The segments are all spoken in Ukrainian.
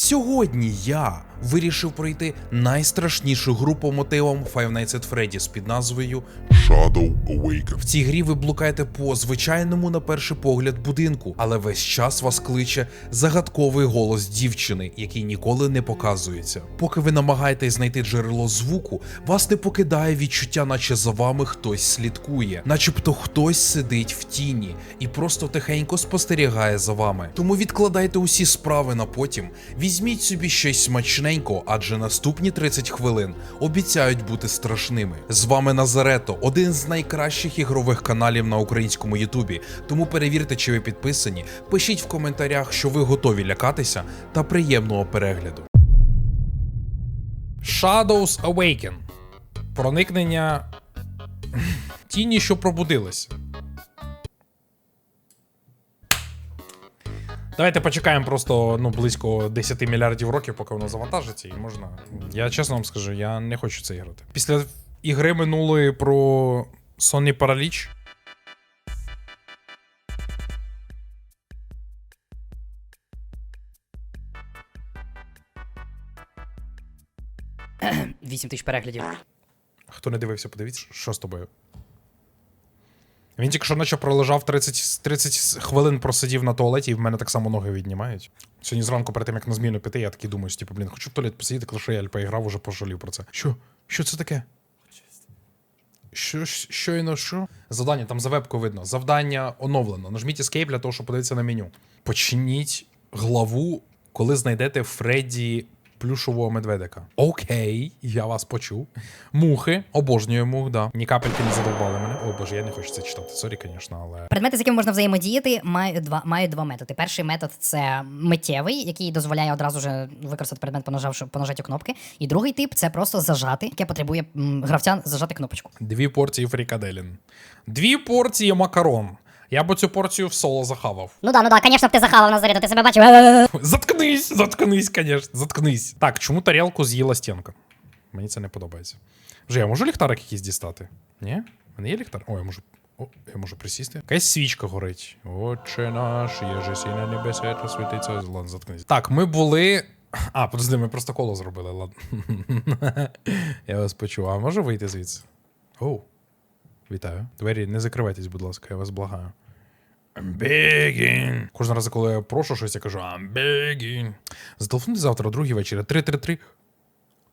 Сьогодні я вирішив пройти найстрашнішу гру по мотивам Five Nights at Freddy's під назвою Shadow Awaken. В цій грі ви блукаєте по звичайному на перший погляд будинку, але весь час вас кличе загадковий голос дівчини, який ніколи не показується. Поки ви намагаєтесь знайти джерело звуку, вас не покидає відчуття, наче за вами хтось слідкує, начебто хтось сидить в тіні і просто тихенько спостерігає за вами. Тому відкладайте усі справи на потім, візьміть собі щось смачненько, адже наступні 30 хвилин обіцяють бути страшними. З вами Назарето, один з найкращих ігрових каналів на українському Ютубі. Тому перевірте, чи ви підписані. Пишіть в коментарях, що ви готові лякатися, та приємного перегляду. Shadows Awaken. Проникнення тіні, що пробудилися. Давайте почекаємо просто ну, близько 10 мільярдів років, поки воно завантажиться, і можна. Я чесно вам скажу, я не хочу це грати. Після ігри минулої про сонний параліч. Вісім тисяч переглядів. Хто не дивився, подивіться, що з тобою. Він тільки що наче пролежав 30, 30 хвилин просидів на туалеті, і в мене так само ноги віднімають. Сьогодні зранку, перед тим як на зміну піти, я такий думаю, що, типу, блін, хочу в туалет посидіти, коли що я поіграв, уже пожалів про це. Що? Що це таке? Що, щойно що? Завдання, там за вебку видно. Завдання оновлено. Нажміть Escape для того, щоб подивитися на меню. Почніть главу, коли знайдете Фредді плюшового медведика. Окей, я вас почув. Мухи, обожнюю мух, да. Ні капельки не задовбали мене. О боже, я не хочу це читати. Сорі, звісно, але. Предмети, з якими можна взаємодіяти, мають два мають два методи. Перший метод це миттєвий, який дозволяє одразу ж використати предмет, понажавши по нажаттю кнопки. І другий тип це просто зажати, яке потребує м, гравця зажати кнопочку. Дві порції фрікаделін. Дві порції макарон. Я б цю порцію в соло захавав. Ну да, ну да, конечно б ти захавав Назарета, ти себе бачив. Заткнись, заткнись, конечно, заткнись. Так, чому тарілку з'їла стінка? Мені це не подобається. Вже я можу ліхтарик якийсь дістати? Ні? У мене є ліхтар? О, я можу. О, я можу присісти. Якась свічка горить. Отче наш, є же на небесі, та світиться. Ладно, заткнись. Так, ми були. А, подожди, ми просто коло зробили, ладно. я вас почув. А можу вийти звідси? Оу. Вітаю. Двері не закривайтесь, будь ласка, я вас благаю. I'm begging. Кожного разу, коли я прошу щось, я кажу I'm begging. Зателефонуйте завтра о другій вечора. 333.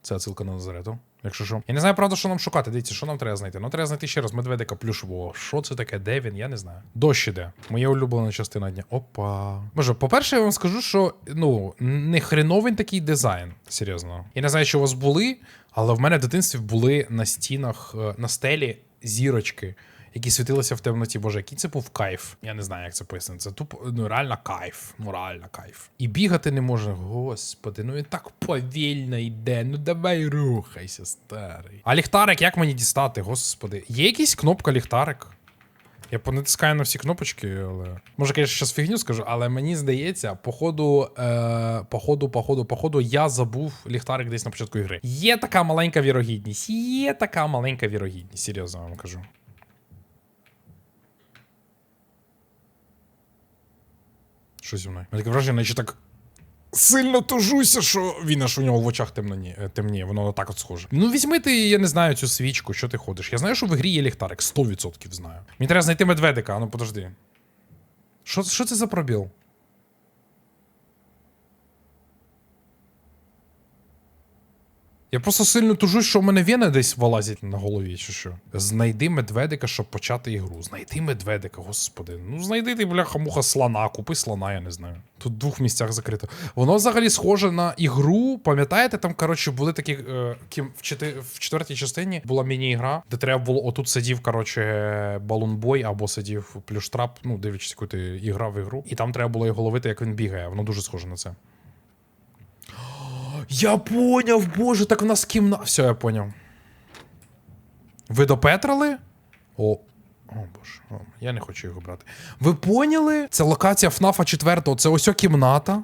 Це отсилка на Назарету. Якщо що. Я не знаю, правда, що нам шукати. Дивіться, що нам треба знайти. Ну, треба знайти ще раз медведика плюшового. Що це таке? Де він? Я не знаю. Дощ іде. Моя улюблена частина дня. Опа. Боже, по-перше, я вам скажу, що ну, не хреновий такий дизайн. Серйозно. Я не знаю, що у вас були, але в мене в дитинстві були на стінах, е, на стелі зірочки які світилися в темноті. Боже, який це був кайф. Я не знаю, як це пояснити. Це тупо ну реально кайф. Ну кайф. І бігати не можна. Господи, ну він так повільно йде. Ну давай рухайся, старий. А ліхтарик, як мені дістати? Господи, є якась кнопка ліхтарик? Я понатискаю на всі кнопочки, але. Може, конечно, зараз фігню скажу, але мені здається, походу, е, походу, походу, походу, я забув ліхтарик десь на початку ігри. Є така маленька вірогідність. Є така маленька вірогідність, серйозно вам кажу. Що зі мною? Таке враження, наче так сильно тужуся, що він аж у нього в очах темніє, е, темніє, воно так от схоже. Ну візьми ти, я не знаю, цю свічку, що ти ходиш. Я знаю, що в грі є ліхтарик, 100% знаю. Мені треба знайти медведика, а ну подожди. Що це за пробіл? Я просто сильно тужусь, що в мене вени десь вилазять на голові, чи що. Знайди медведика, щоб почати ігру. Знайди медведика, господи. Ну знайди ти, бляха, муха слона, купи слона, я не знаю. Тут в двох місцях закрито. Воно взагалі схоже на ігру. Пам'ятаєте, там, коротше, були такі. Е, кім, в, чети, в четвертій частині була міні-ігра, де треба було. Отут сидів, коротше, балунбой або сидів плюштрап, ну, дивлячись, яку ти і в ігру. І там треба було його ловити, як він бігає. Воно дуже схоже на це. Я поняв, боже, так в нас кімна. Все, я поняв. Ви допетрали? О. О боже, о, я не хочу його брати. Ви поняли? Це локація ФНАФа 4, це ось кімната.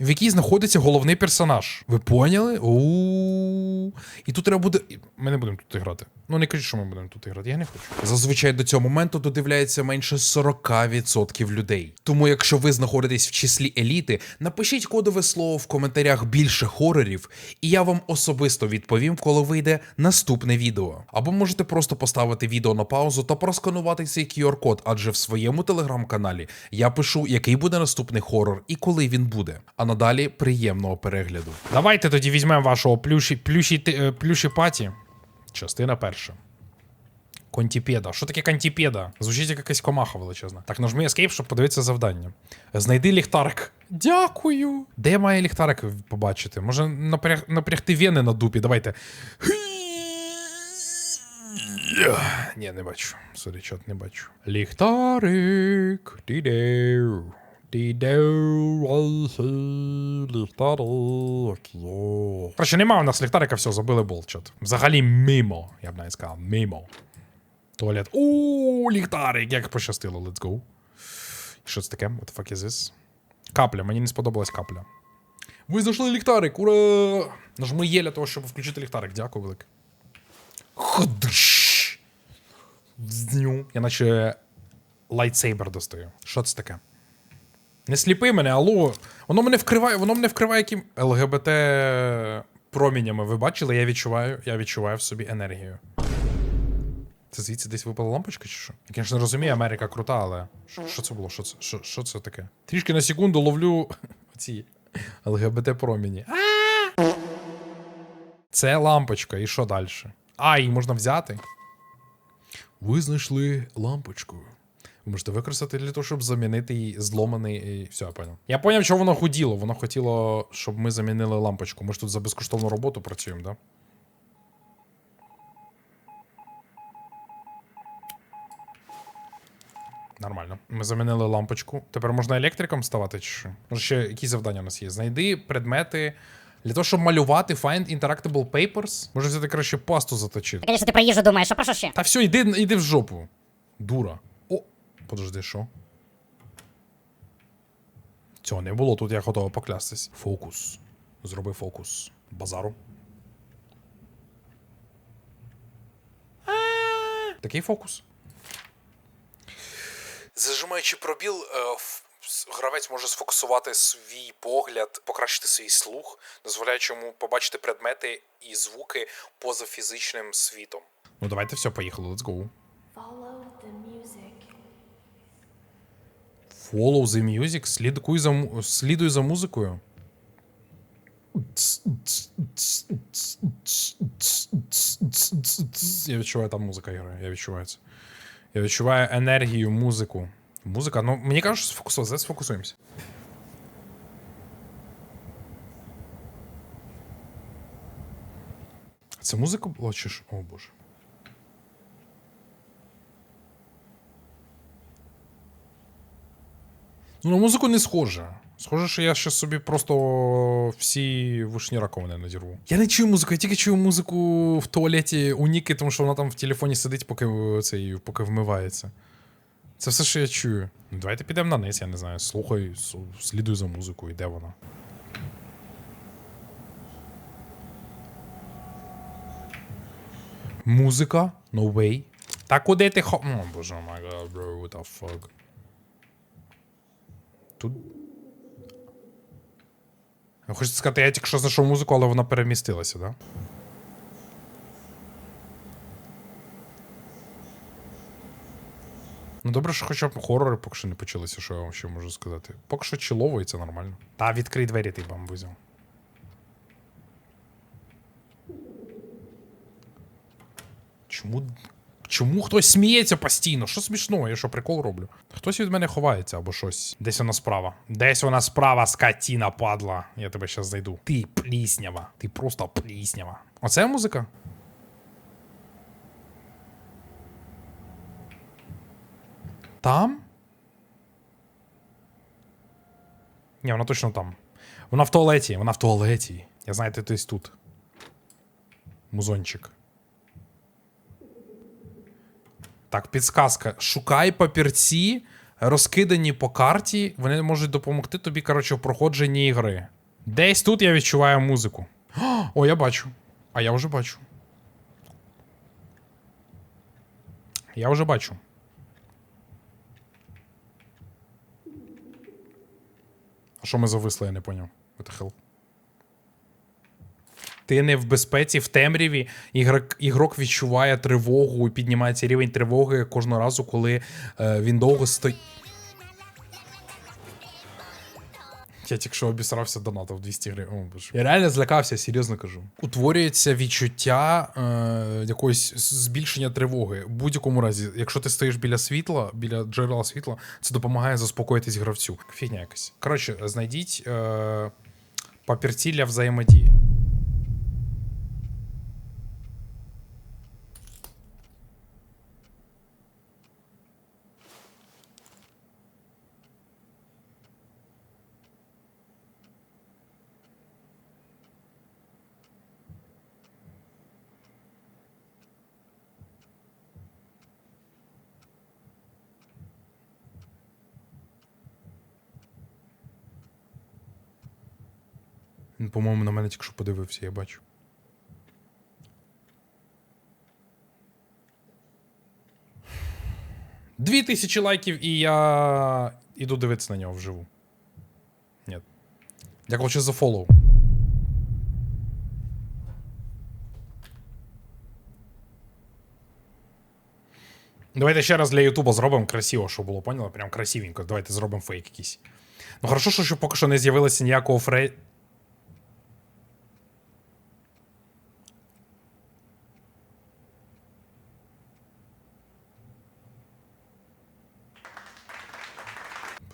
В якій знаходиться головний персонаж. Ви поняли? у І тут треба буде. Ми не будемо тут грати. Ну не кажіть, що ми будемо тут грати. Я не хочу. Зазвичай до цього моменту додивляється менше 40% людей. Тому, якщо ви знаходитесь в числі еліти, напишіть кодове слово в коментарях більше хорорів, і я вам особисто відповім, коли вийде наступне відео. Або можете просто поставити відео на паузу та просканувати цей QR-код, адже в своєму телеграм-каналі я пишу, який буде наступний хорор і коли він буде. А надалі приємного перегляду. Давайте тоді візьмемо вашого плюші, плюші, е, плюші паті. Частина перша. Контіпеда. Що таке контіпеда? Звучить як якась комаха величезна. Так, нажми Escape, щоб подивитися завдання. Знайди ліхтарик. Дякую. Де має ліхтарик побачити? Може напряг... напрягти вени на дупі? Давайте. Ні, не бачу. Сорі, чот, не бачу. Ліхтарик. Дідеу. Дідеу. Ліхтарик. Йо. Короче, нема у нас ліхтарика, все, забили болчат. Взагалі мимо, я б навіть сказав, мимо. Туалет. У, ліхтарик, як пощастило, let's go. Що це таке? What the fuck is this? Капля, мені не сподобалась капля. Ви знайшли ліхтарик, ура! Нажми є для того, щоб включити ліхтарик. Дякую велике. Ходиш. Я наче лайтсейбер достаю. Що це таке? Не сліпи мене, алло. Воно мене вкриває, воно мене вкриває яким ЛГБТ промінями. Ви бачили? Я відчуваю, я відчуваю в собі енергію. Це звідси десь випала лампочка чи що? Я, звісно, розумію, Америка крута, але. Що, це було? Що це, що, що це таке? Трішки на секунду ловлю ці ЛГБТ проміні. Це лампочка, і що далі? А, її можна взяти. Ви знайшли лампочку. Ви можете використати для того, щоб замінити її зломаний. І... Все, я понял. Я поняв, що воно хотіло. Воно хотіло, щоб ми замінили лампочку. Ми ж тут за безкоштовну роботу працюємо, да? Нормально. Ми замінили лампочку. Тепер можна електриком ставати чи що? Може, ще які завдання у нас є? Знайди предмети. Для того, щоб малювати, find interactable papers. Може взяти краще пасту заточити. Звісно, ти про їжу думаєш, а про що ще? Та все, йди, йди в жопу. Дура. Подожди, що? Цього не було, тут я готовий поклястись. Фокус. Зроби фокус. Базару. Такий фокус. Зажимаючи пробіл, е, гравець може сфокусувати свій погляд, покращити свій слух, дозволяючи йому побачити предмети і звуки поза фізичним світом. Ну давайте все, поїхали, let's go. Follow the music. Follow the music, слідкуй за, слідуй за музикою. Я відчуваю, там музика грає, я відчуваю це. Я відчуваю енергію, музику. Музика, ну мені кажуть, що сфокусуватися, сфокусуємося. Це музика була чи ж? О боже. Ну, на музику не схоже. Схоже, що я ще собі просто всі вишні раковини надірву. Я не чую музику, я тільки чую музику в туалеті у Ніки, тому що вона там в телефоні сидить, поки е, цей, поки вмивається. Це все, що я чую. Ну, давайте підемо на низ, я не знаю. Слухай, слідуй за музикою, де вона. Музика? No way. Та куди ти хо. О, боже bro, what the fuck. Тут. Ви хочете сказати, я тільки що знайшов музику, але вона перемістилася, да? Ну добре, що хоча б хорори поки що не почалися, що я вам ще можу сказати. Поки що чилово нормально. Та відкрий двері, ти бамбузів. Чому. Чому хтось сміється постійно? Що смішного? Я що прикол роблю? Хтось від мене ховається або щось. Десь вона справа. Десь вона справа, скотіна, падла. Я тебе зараз знайду. Ти пліснява. Ти просто пліснява. Оце музика? Там? Ні, вона точно там. Вона в туалеті, вона в туалеті. Я знаю, ти десь тут. Музончик. Так, підсказка. Шукай папірці розкидані по карті, вони можуть допомогти тобі, коротше, в проходженні ігри. Десь тут я відчуваю музику. О, я бачу. А я вже бачу. Я вже бачу. А що ми зависли, я не поняв. What the hell? Ти не в безпеці в темряві. Ігрок, ігрок відчуває тривогу і піднімається рівень тривоги кожного разу, коли е, він довго стоїть. Я тільки що обісрався донатом 200 гривень. Я реально злякався, серйозно кажу. Утворюється відчуття е, якогось збільшення тривоги. В будь-якому разі, якщо ти стоїш біля світла, біля джерела світла, це допомагає заспокоїтись гравцю. Фігня якась. Коротше, знайдіть е, папірці для взаємодії. По-моєму, на мене тільки що подивився, я бачу. Дві тисячі лайків, і я іду дивитися на нього вживу. Ні. Дякую за фоллоу. Давайте ще раз для Ютуба зробимо красиво, щоб було, поняли? Прям красивенько. Давайте зробимо фейк якийсь. Ну хорошо, що, що поки що не з'явилося ніякого фрей.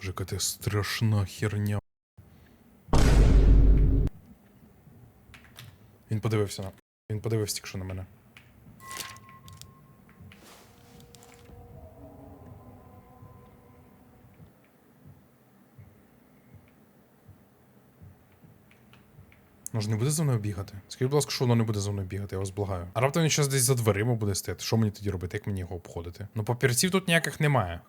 Боже, яка страшна херня. Він подивився на. Він подивився тільки що на мене. Воно ж не буде за мною бігати. Скажіть, будь ласка, що воно не буде за мною бігати, я вас благаю. А раптом він зараз десь за дверима буде стояти. Що мені тоді робити? Як мені його обходити? Ну, папірців тут ніяких немає.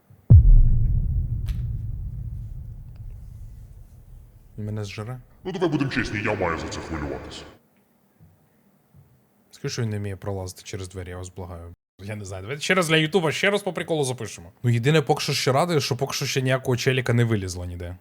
Він мене зжере. Ну давай будемо чесні, я маю за це хвилюватися. Скажи, що він не вміє пролазити через двері, я вас благаю. Я не знаю. Давайте ще раз для Ютуба, ще раз по приколу запишемо. Ну, єдине, поки що ще радує, що поки що ще ніякого челіка не вилізло ніде.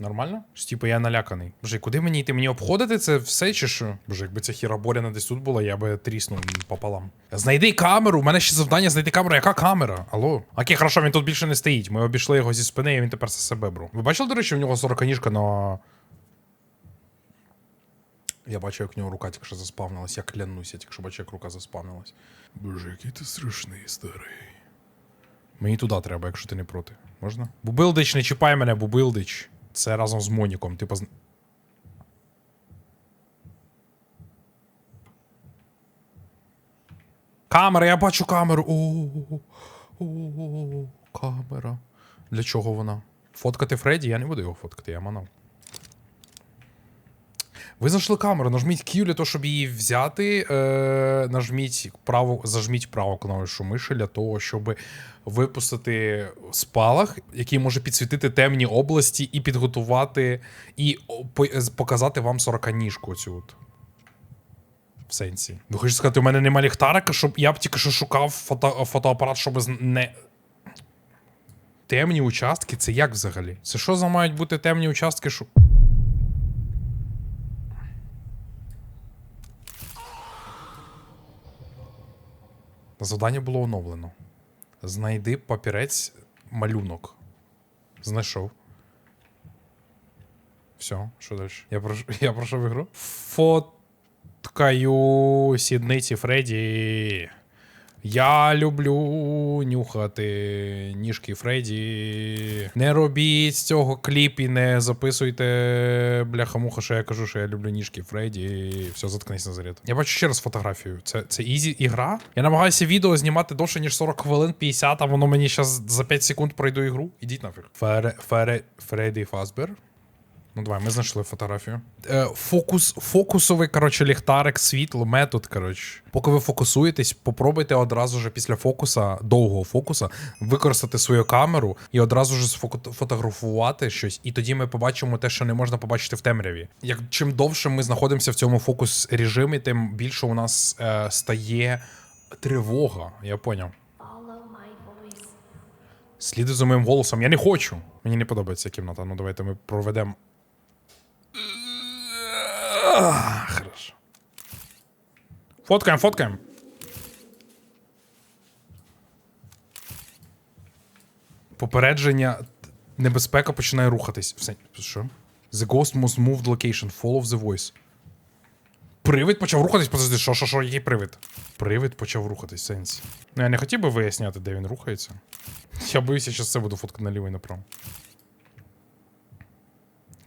Нормально? Ж, типу, я наляканий. Боже, куди мені йти? Мені обходити це все чи що? Боже, якби ця хіроборяна десь тут була, я би тріснув пополам. Знайди камеру! У мене ще завдання знайти камеру. Яка камера? Алло? Окей, хорошо, він тут більше не стоїть. Ми обійшли його зі спини, і він тепер за себе бру. Ви бачили, до речі, в нього 40 ніжка на. Я бачу, як в нього рука тільки що заспавнилась. Я клянусь, я тільки що бачу, як рука заспавнилась. Боже, який ти страшний, старий. Мені туди треба, якщо ти не проти. Можна? Бубилдич, не чіпай мене, Бубилдич. Це разом з Моніком. Ти позна... Камера, я бачу камеру. О, о, камера. Для чого вона? Фоткати Фредді? Я не буду його фоткати, я манав. Ви знайшли камеру, нажміть Q для того, щоб її взяти. Е, нажміть право, зажміть праву клавішу миші для того, щоб випустити спалах, який може підсвітити темні області і підготувати, і показати вам 40 ніжку цю от. В сенсі. Ви хочете сказати, у мене нема ліхтарика, щоб я б тільки що шукав фото, фотоапарат, щоб не. Темні участки це як взагалі? Це що за мають бути темні участки? Що... Завдання було оновлено. Знайди папірець малюнок. Знайшов. Все, що далі? Я прош... я пройшов ігру. Фоткаю сідниці Фредді. Я люблю нюхати ніжки Фредді. Не робіть цього кліп і не записуйте бляха-муха, що я кажу, що я люблю ніжки Фредді. Все, заткнись Назарет. Я бачу ще раз фотографію. Це, це ізі ігра. Я намагаюся відео знімати довше, ніж 40 хвилин, 50, а воно мені зараз за 5 секунд пройду ігру. Ідіть нафіг. Фере, Фере, Фредді Фазбер. Ну давай, ми знайшли фотографію. Е, фокус, фокусовий, коротше, ліхтарик, світло, метод, коротше. Поки ви фокусуєтесь, попробуйте одразу ж після фокуса, довгого фокуса, використати свою камеру і одразу ж сфоку- фотографувати щось. І тоді ми побачимо те, що не можна побачити в темряві. Як чим довше ми знаходимося в цьому фокус режимі, тим більше у нас е, стає тривога. Я поняв. Сліди за моїм голосом. Я не хочу. Мені не подобається кімната. Ну давайте ми проведемо. Хорошо. Фоткаємо, фоткаємо. Попередження. Небезпека починає рухатись. Все. Що? The ghost must move the location. Follow the voice. Привид почав рухатись, подожди, що, що, що, який привид? Привид почав рухатись, сенсі. Ну я не хотів би виясняти, де він рухається. Я боюся, що це буду фоткати наліво і направо.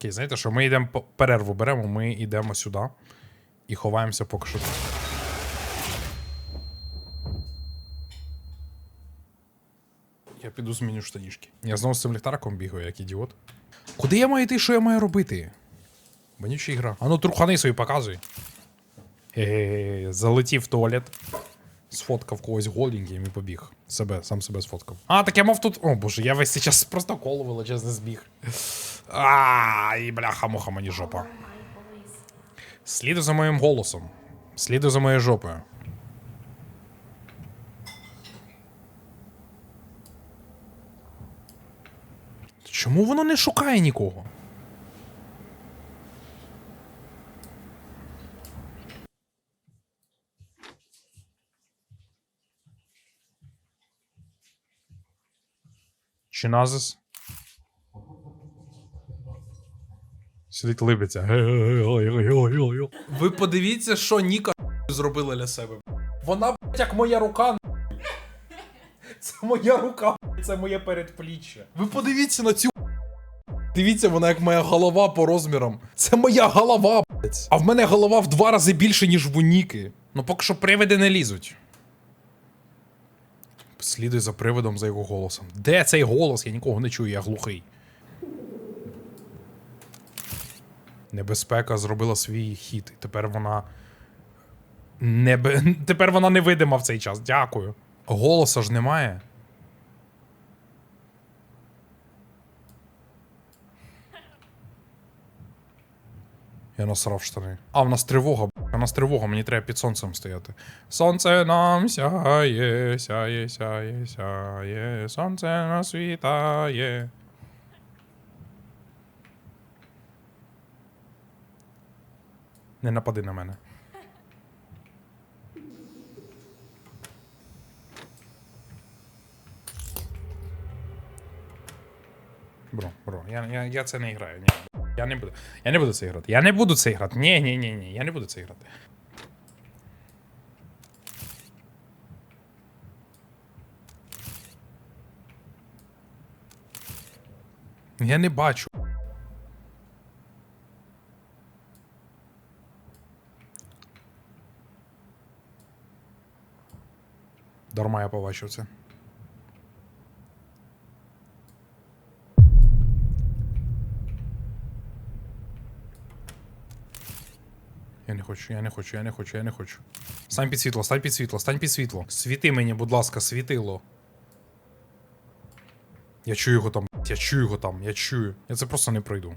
Окей, знаєте що, ми йдемо по- перерву беремо, ми йдемо сюди і ховаємося поки що. Я піду зміню штанішки. Я знову з цим ліхтариком бігаю, як ідіот. Куди я маю йти, що я маю робити? Вонюча ігра. А ну трухани свої показуй. Е, залетів в туалет. Сфоткав когось голеньким і побіг. Себе, сам себе сфоткав. А, так я мав тут. О боже, я весь час просто коло величезне збіг. А, і бляха муха мені жопа. Сліду за моїм голосом. Сліду за моєю жопою. Чому воно не шукає нікого? Чиназис? Сидить либиться. Ви подивіться, що Ніка зробила для себе. Вона, блядь, як моя рука. Це моя рука, це моє передпліччя. Ви подивіться на цю. Дивіться, вона як моя голова по розмірам. Це моя голова, блядь. А в мене голова в два рази більше, ніж в у Ніки. Ну поки що привиди не лізуть. Слідуй за привидом, за його голосом. Де цей голос? Я нікого не чую, я глухий. Небезпека зробила свій хід, і тепер вона. Небе... Тепер вона невидима в цей час. Дякую. Голоса ж немає. Я насрав штани. А, в нас тривога. У нас тривога, мені треба під сонцем стояти. Сонце нам сяє, сяє, сяє, сяє, сонце нас світає. Не напади на мене. Бро, бро, я, я, я це не граю. Ні. Я не буду. Я не буду це грати. Я не буду це грати. Ні, ні, ні, ні, я не буду це грати. Я не бачу. Дарма я побачив це. Я не хочу, я не хочу, я не хочу, я не хочу. Стань під світло, стань під світло, стань під світло. Світи мені, будь ласка, світило. Я чую його там, я чую його там, я чую. Я це просто не пройду.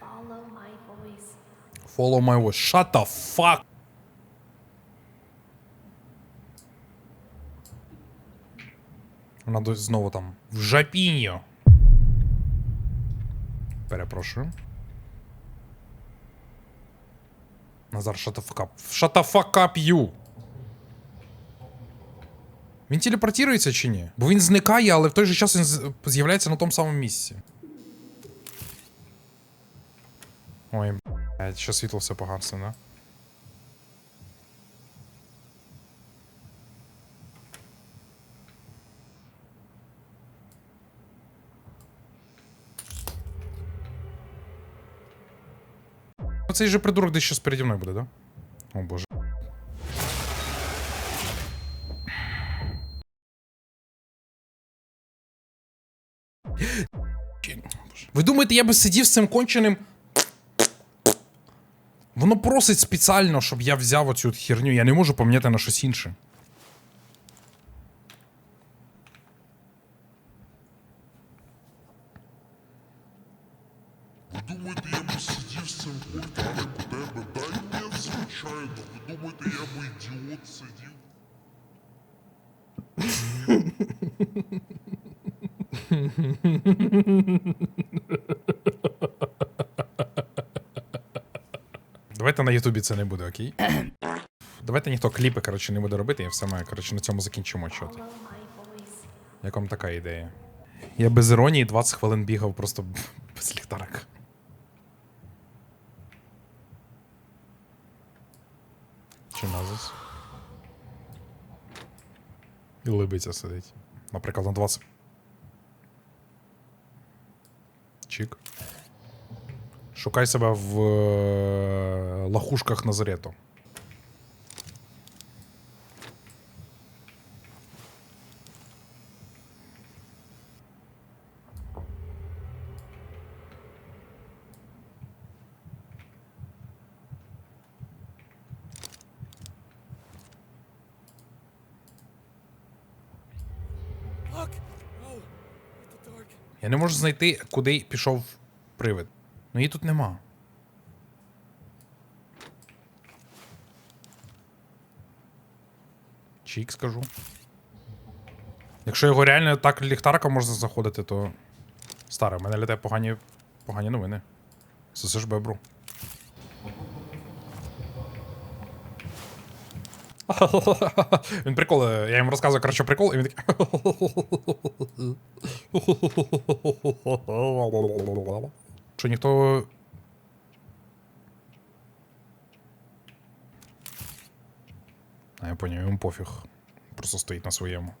Follow my voice. Follow my voice. Shut the fuck. Вона дось знову там. В жапіньо. Перепрошую. Назар, fuck up, you. Він телепортується чи ні? Бо він зникає, але в той же час він з'являється на тому самому місці. Ой, що світло все погасно, да? Оцей же придурок десь щось переді мною буде, да? О боже. Ви думаєте, я би сидів з цим конченим. Воно просить спеціально, щоб я взяв оцю от херню. Я не можу поміняти на щось інше. Ви думаєте, я би сидів з цим у тебе? Дай ні, звичайно. Ви думаєте, я би ідіот сидів? Давайте на Ютубі це не буде, окей? Давайте ніхто кліпи, коротше, не буде робити, і все ми, коротше, на цьому закінчимо чот. Як вам така ідея? Я без іронії 20 хвилин бігав просто без ліхтарика. Чи назис? І либиться сидить. Наприклад, на 20. Чик. Шукай себе в е, лахушках Назарету. Я не можу знайти, куди пішов привид. Ну її тут нема. Чік скажу. Якщо його реально так ліхтарка можна заходити, то. Старе, в мене літає погані, погані новини. Ж бебру. Він прикол, я йому розказую, коротше, прикол, і він такий. Що ніхто. А я поняв, йому пофіг. Просто стоїть на своєму.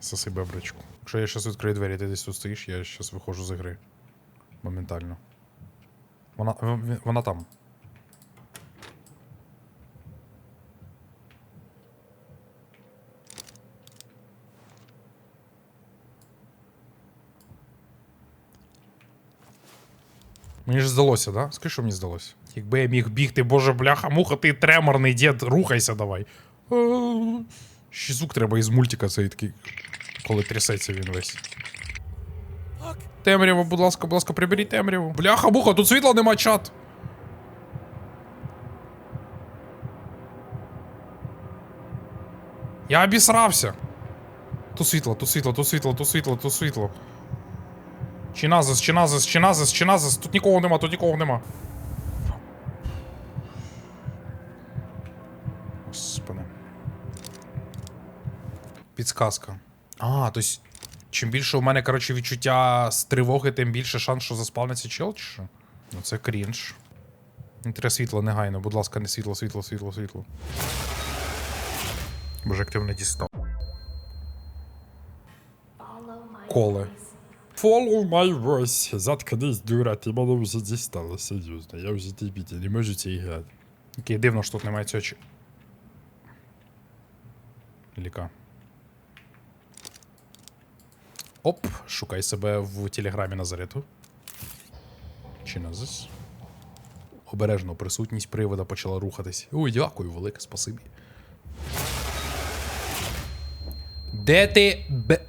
Соси бебричку. Якщо я зараз відкрию двері, ти десь тут стоїш, я зараз виходжу з гри. Моментально. Вона, вона там. Мені ж здалося, да? Скажи, що мені здалося. Якби я міг бігти, боже бляха, муха, ти треморний дід, рухайся давай. Ще звук треба із мультика цей такий, коли трясеться він весь. Темряво, будь ласка, будь ласка, приберіть темряву. Бляха, муха, тут світла нема чат. Я обісрався. Тут світло, тут світло, тут світло, тут світло, тут світло. Чиназис, чиназис, чиназис, чиназис. Тут нікого нема, тут нікого нема. Господи. Підсказка. А, то есть, чим більше у мене, коротше, відчуття з тривоги, тим більше шанс, що заспавниться чел, чи що? Ну це крінж. Не треба світло негайно, будь ласка, не світло, світло, світло, світло. Боже, як ти мене дістав. Коле. Follow my voice. Заткнись, дура, ти мене вже дістала, серйозно. Я вже дебіті, не можу це грати. Окей, дивно, що тут немає цього чи... Ліка. Оп, шукай себе в телеграмі Назарету. Чи назис? Обережно присутність привода почала рухатись. Ой, дякую, велике спасибі. Де ти. Бе...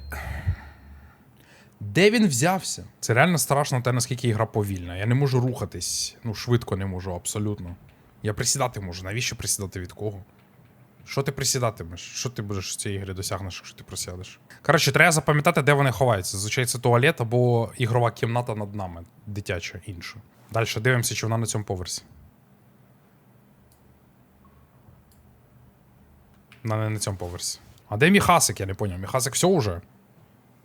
Де він взявся? Це реально страшно те, наскільки ігра повільна. Я не можу рухатись. Ну, швидко не можу, абсолютно. Я присідати можу. Навіщо присідати від кого? Що ти присідатимеш? Що ти будеш в цій ігрі досягнеш, якщо ти присядеш? Коротше, треба запам'ятати, де вони ховаються. Зазвичай це туалет або ігрова кімната над нами, дитяча інша. Далі дивимося, чи вона на цьому поверсі. Вона не на цьому поверсі. А де Міхасик? Я не поняв. Міхасик все уже?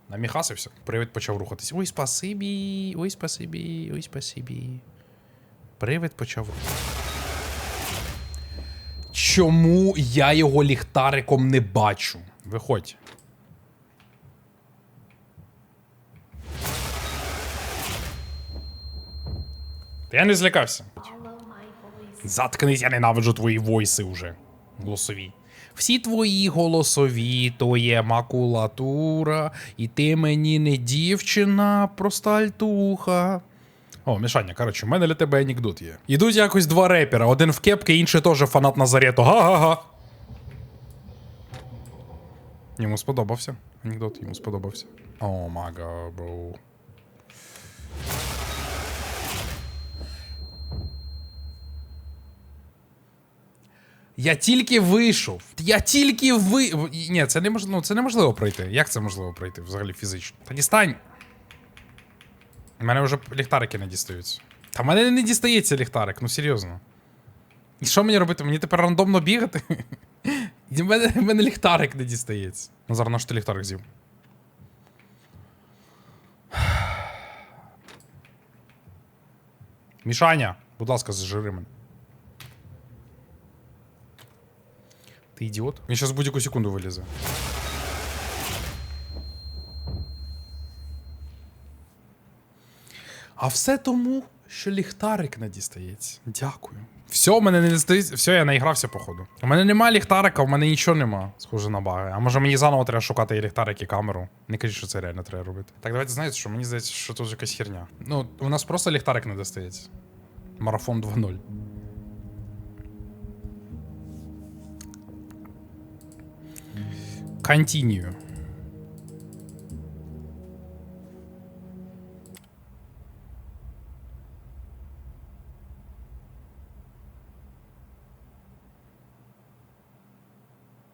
На Міхасився. Привид почав рухатись. Ой, спасибі, ой, спасибі, ой, спасибі. Привид почав рухатись. Чому я його ліхтариком не бачу? Виходь. Я не злякався. Заткнись, я ненавиджу твої войси уже. Голосові. Всі твої голосові, то є макулатура, і ти мені не дівчина, проста альтуха. О, Мішаня, коротше, в мене для тебе анекдот є. Ідуть якось два репера, один в кепки, інший теж фанат Назарету. Га-га-га. Йому сподобався. Анекдот йому сподобався. О, мага, бро. Я тільки вийшов. Я тільки ви. Ні, це неможливо, ну, це неможливо пройти. Як це можливо пройти взагалі фізично? Та дістань. У мене вже ліхтарики не дістаються. Та в мене не дістається ліхтарик, ну серйозно. І що мені робити? Мені тепер рандомно бігати? В мене, мене ліхтарик не дістається. Назар, на що ти ліхтарик з'їв? Мішаня, будь ласка, зжири мене. Ти ідіот? Він зараз будь-яку секунду вилізе. А все тому, що ліхтарик не дістається. Дякую. Все, в мене не дістається. Все, я наігрався, походу. У мене нема ліхтарика, в мене нічого нема. Схоже на баги. А може мені заново треба шукати і ліхтарик, і камеру. Не кажіть, що це реально треба робити. Так, давайте знаєте, що мені здається, що тут якась херня. Ну, у нас просто ліхтарик не достається. Марафон 2.0. Continue.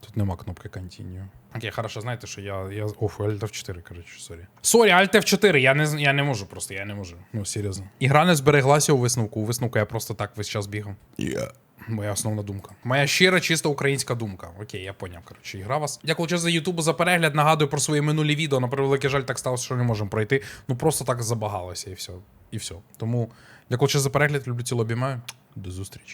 Тут нема кнопки Continue. Окей, хорошо, знаєте, що я. я... Оф, Alt F4, коротше, сорі. Сорі, Alt F4, я не, я не можу просто, я не можу. Ну, серйозно. Ігра не збереглася у висновку. У висновку я просто так весь час бігав. Моя основна думка. Моя щира, чисто українська думка. Окей, я поняв. Коротше, ігра вас. Дякую за Ютубу за перегляд. Нагадую про свої минулі відео. На превеликий жаль, так сталося, що не можемо пройти. Ну просто так забагалося і все. І все. Тому дякую за перегляд. Люблю тіло обіймаю. До зустрічі.